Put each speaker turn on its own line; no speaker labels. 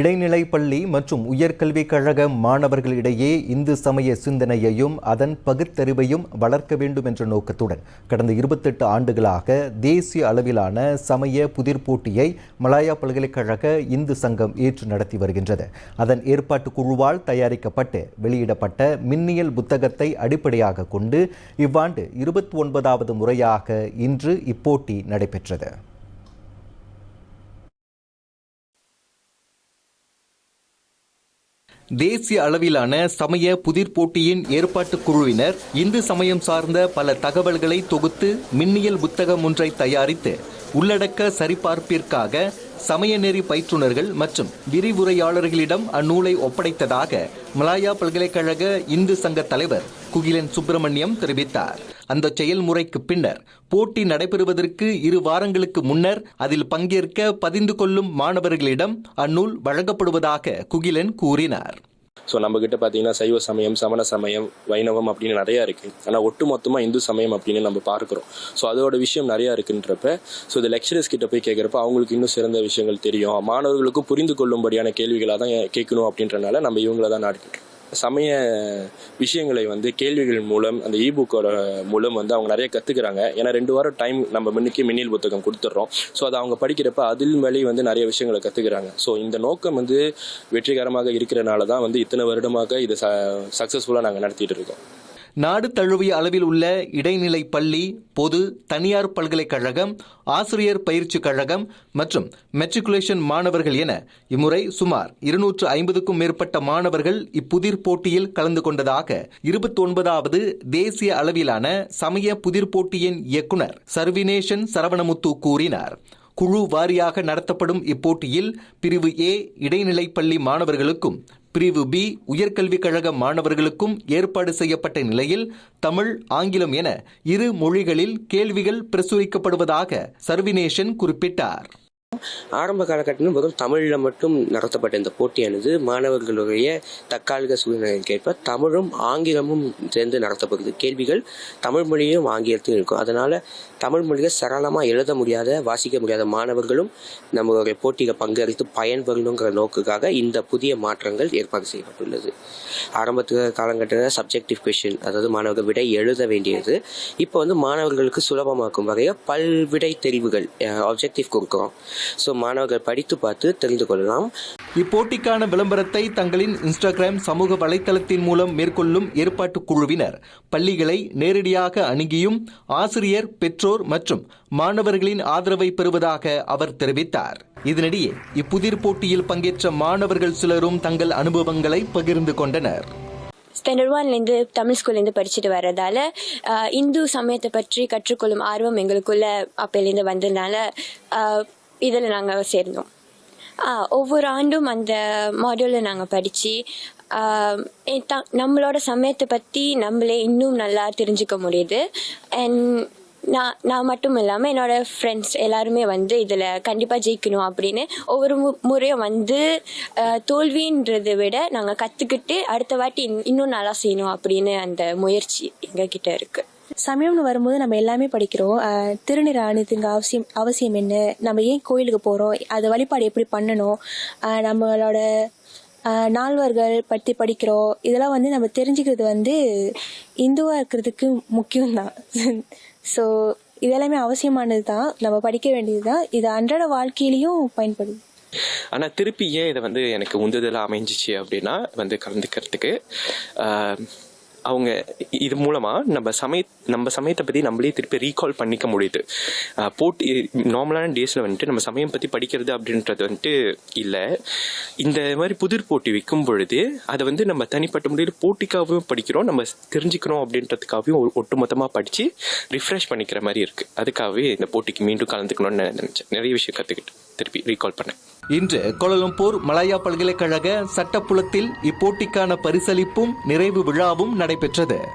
இடைநிலை பள்ளி மற்றும் உயர்கல்விக் கழக மாணவர்களிடையே இந்து சமய சிந்தனையையும் அதன் பகுத்தறிவையும் வளர்க்க வேண்டும் என்ற நோக்கத்துடன் கடந்த இருபத்தெட்டு ஆண்டுகளாக தேசிய அளவிலான சமய புதிர் போட்டியை மலாயா பல்கலைக்கழக இந்து சங்கம் ஏற்று நடத்தி வருகின்றது. அதன் ஏற்பாட்டு குழுவால் தயாரிக்கப்பட்டு வெளியிடப்பட்ட மின்னியல் புத்தகத்தை அடிப்படையாக கொண்டு இவ்வாண்டு இருபத்தி ஒன்பதாவது முறையாக இன்று இப்போட்டி நடைபெற்றது. தேசிய அளவிலான சமய புதிர் போட்டியின் ஏற்பாட்டுக் குழுவினர் இந்து சமயம் சார்ந்த பல தகவல்களை தொகுத்து மின்னியல் புத்தகம் ஒன்றை தயாரித்து உள்ளடக்க சரிபார்ப்பிற்காக சமயநெறி பயிற்றுனர்கள் மற்றும் விரிவுரையாளர்களிடம் அந்நூலை ஒப்படைத்ததாக மலாயா பல்கலைக்கழக இந்து சங்க தலைவர் குகிலன் சுப்பிரமணியம் தெரிவித்தார். அந்த செயல்முறைக்கு பின்னர் போட்டி நடைபெறுவதற்கு இரு வாரங்களுக்கு முன்னர் அதில் பங்கேற்க பதிந்து கொள்ளும் மாணவர்களிடம் அந்நூல் வழங்கப்படுவதாக குகிலன் கூறினார்.
ஸோ நம்ம கிட்ட பார்த்தீங்கன்னா சைவ சமயம் சமண சமயம் வைணவம் அப்படின்னு நிறையா இருக்கு. ஆனால் ஒட்டு மொத்தமாக இந்து சமயம் அப்படின்னு நம்ம பார்க்குறோம். ஸோ அதோட விஷயம் நிறையா இருக்குன்றப்ப ஸோ இந்த லெக்சரர்ஸ் கிட்ட போய் கேட்குறப்ப அவங்களுக்கு இன்னும் சிறந்த விஷயங்கள் தெரியும். மாணவர்களுக்கும் புரிந்து கொள்ளும்படியான கேள்விகளாக தான் கேட்கணும் அப்படின்றனால நம்ம இவங்கள தான் நாடிக்கிட்டோம் சமய விஷயங்களை வந்து கேள்விகள் மூலம் அந்த இ புக்கோட மூலம் வந்து அவங்க நிறைய கற்றுக்குறாங்க ஏன்னா ரெண்டு வாரம் டைம் நம்ம முன்னுக்கே மின்னில் புத்தகம் கொடுத்துட்றோம் ஸோ அதை அவங்க படிக்கிறப்ப அதில் மேலே வந்து நிறைய விஷயங்களை கற்றுக்குறாங்க ஸோ இந்த நோக்கம் வந்து வெற்றிகரமாக இருக்கிறனால தான் வந்து இத்தனை வருடமாக இதை ச சக்ஸஸ்ஃபுல்லாக நாங்கள் நடத்திட்டு இருக்கோம்.
நாடு தழுவிய அளவில் உள்ள இடைநிலை பள்ளி பொது தனியார் பல்கலைக்கழகம் ஆசிரியர் பயிற்சி கழகம் மற்றும் மெட்ரிகுலேஷன் மாணவர்கள் என இம்முறை சுமார் இருநூற்று ஐம்பதுக்கும் மேற்பட்ட மாணவர்கள் இப்புதிர் போட்டியில் கலந்து கொண்டதாக இருபத்தி ஒன்பதாவது தேசிய அளவிலான சமய புதிர் போட்டியின் இயக்குனர் சர்வினேஷன் சரவணமுத்து கூறினார். குழு வாரியாக நடத்தப்படும் இப்போட்டியில் பிரிவு ஏ இடைநிலை பள்ளி மாணவர்களுக்கும் பிரிவு பி உயர்கல்விக் கழக மாணவர்களுக்கும் ஏற்பாடு செய்யப்பட்ட நிலையில் தமிழ் ஆங்கிலம் என இரு மொழிகளில் கேள்விகள் பிரசுரிக்கப்படுவதாக சர்வினேஷன் குறிப்பிட்டார்.
ஆரம்ப காலகட்டத்தில் வெறும் தமிழில் மட்டும் நடத்தப்பட்ட இந்த போட்டியானது மாணவர்களுடைய தற்காலிக சூழ்நிலைக்கேற்ப தமிழும் ஆங்கிலமும் சேர்ந்து நடத்தப்படுது கேள்விகள் தமிழ் மொழியும் ஆங்கிலத்திலும் இருக்கும். அதனால தமிழ் மொழியை சரளமாக எழுத முடியாத வாசிக்க முடியாத மாணவர்களும் நம்மளுடைய போட்டியில் பங்கெடுத்து பயன்பெறணுங்கிற நோக்குக்காக இந்த புதிய மாற்றங்கள் ஏற்பாடு செய்யப்பட்டுள்ளது. ஆரம்பத்தில் காலகட்டத்தில் சப்ஜெக்டிவ் கொஷின் அதாவது மாணவர்கள் விடை எழுத வேண்டியது இப்போ வந்து மாணவர்களுக்கு சுலபமாக்கும் வகையில் பல்விடை தெரிவுகள் ஆப்ஜெக்டிவ் கொடுக்குறோம். ஸோ மாணவர்கள் படித்து பார்த்து தெரிந்து கொள்ளலாம்.
இப்போட்டிக்கான விளம்பரத்தை தங்களின் இன்ஸ்டாகிராம் சமூக வலைத்தளத்தின் மூலம் மேற்கொள்ளும் ஏற்பாட்டு குழுவினர் பள்ளிகளை நேரடியாக அணுகியும் ஆசிரியர் பெற்றோர் மற்றும் மாணவர்களின் ஆதரவை பெறுவதாக அவர் தெரிவித்தார். இதனிடையே இப்புதிர் போட்டியில் பங்கேற்ற மாணவர்கள் சிலரும் தங்கள் அனுபவங்களை பகிர்ந்து கொண்டனர்.
ஸ்டாண்டர்ட் ஒன்லேருந்து தமிழ் ஸ்கூல்லேருந்து படிச்சுட்டு வர்றதால இந்து சமயத்தை பற்றி கற்றுக்கொள்ளும் ஆர்வம் எங்களுக்குள்ள அப்போலேருந்து வந்ததுனால இதில் நாங்கள் சேர்ந்தோம். ஒவ்வொரு ஆண்டும் அந்த மாடியூலில் நாங்கள் படித்து நம்மளோட சமயத்தை பற்றி நம்மளே இன்னும் நல்லா தெரிஞ்சுக்க முடியுது. அண்ட் நான் நான் மட்டும் இல்லாமல் என்னோட ஃப்ரெண்ட்ஸ் எல்லாருமே வந்து இதில் கண்டிப்பாக ஜெயிக்கணும் அப்படின்னு ஒவ்வொரு மு- முறையும் வந்து தோல்வின்றதை விட நாங்கள் கற்றுக்கிட்டு அடுத்த வாட்டி இன்- இன்னும் நல்லா செய்யணும் அப்படின்னு அந்த முயற்சி எங்ககிட்ட இருக்குது
சமயம்னு வரும்போது நம்ம எல்லாமே படிக்கிறோம். திருநீர் அணிதுங்க அவசியம் அவசியம் என்ன? நம்ம ஏன் கோயிலுக்கு போகிறோம் அது வழிபாடு எப்படி பண்ணணும்? நம்மளோட நால்வர்கள் பற்றி படிக்கிறோம். இதெல்லாம் வந்து நம்ம தெரிஞ்சுக்கிறது வந்து இந்துவாக இருக்கிறதுக்கு முக்கியம்தான். ஸோ இதெல்லாமே அவசியமானது தான் நம்ம படிக்க வேண்டியது தான் இது அன்றாட வாழ்க்கையிலையும் பயன்படுது.
ஆனால் திருப்பி ஏன் இதை வந்து எனக்கு உந்துதலாக அமைஞ்சிச்சு அப்படின்னா வந்து கலந்துக்கிறதுக்கு ஆஹ், அவங்க இது மூலமாக நம்ம சமய நம்ம சமயத்தை பற்றி நம்மளே திருப்பி ரீகால் பண்ணிக்க முடியுது. போட்டி நார்மலான டேஸில் வந்துட்டு நம்ம சமயம் பற்றி படிக்கிறது அப்படின்றது வந்துட்டு இல்லை. இந்த மாதிரி புதிர் போட்டி வைக்கும் பொழுது அதை வந்து நம்ம தனிப்பட்ட முறையில் போட்டிக்காகவும் படிக்கிறோம் நம்ம தெரிஞ்சுக்கிறோம் அப்படின்றதுக்காகவும் ஒரு ஒட்டுமொத்தமாக படித்து ரிஃப்ரெஷ் பண்ணிக்கிற மாதிரி இருக்குது அதுக்காகவே இந்த போட்டிக்கு மீண்டும் கலந்துக்கணும்னு நான் நினச்சேன். நிறைய விஷயம் கற்றுக்கிட்டு திருப்பி ரீகால் பண்ணேன்.
இன்று கோலலம்பூர் மலாயா பல்கலைக்கழக சட்டப்புலத்தில் இப்போட்டிக்கான பரிசளிப்பும் நிறைவு விழாவும் நடைபெற்றது.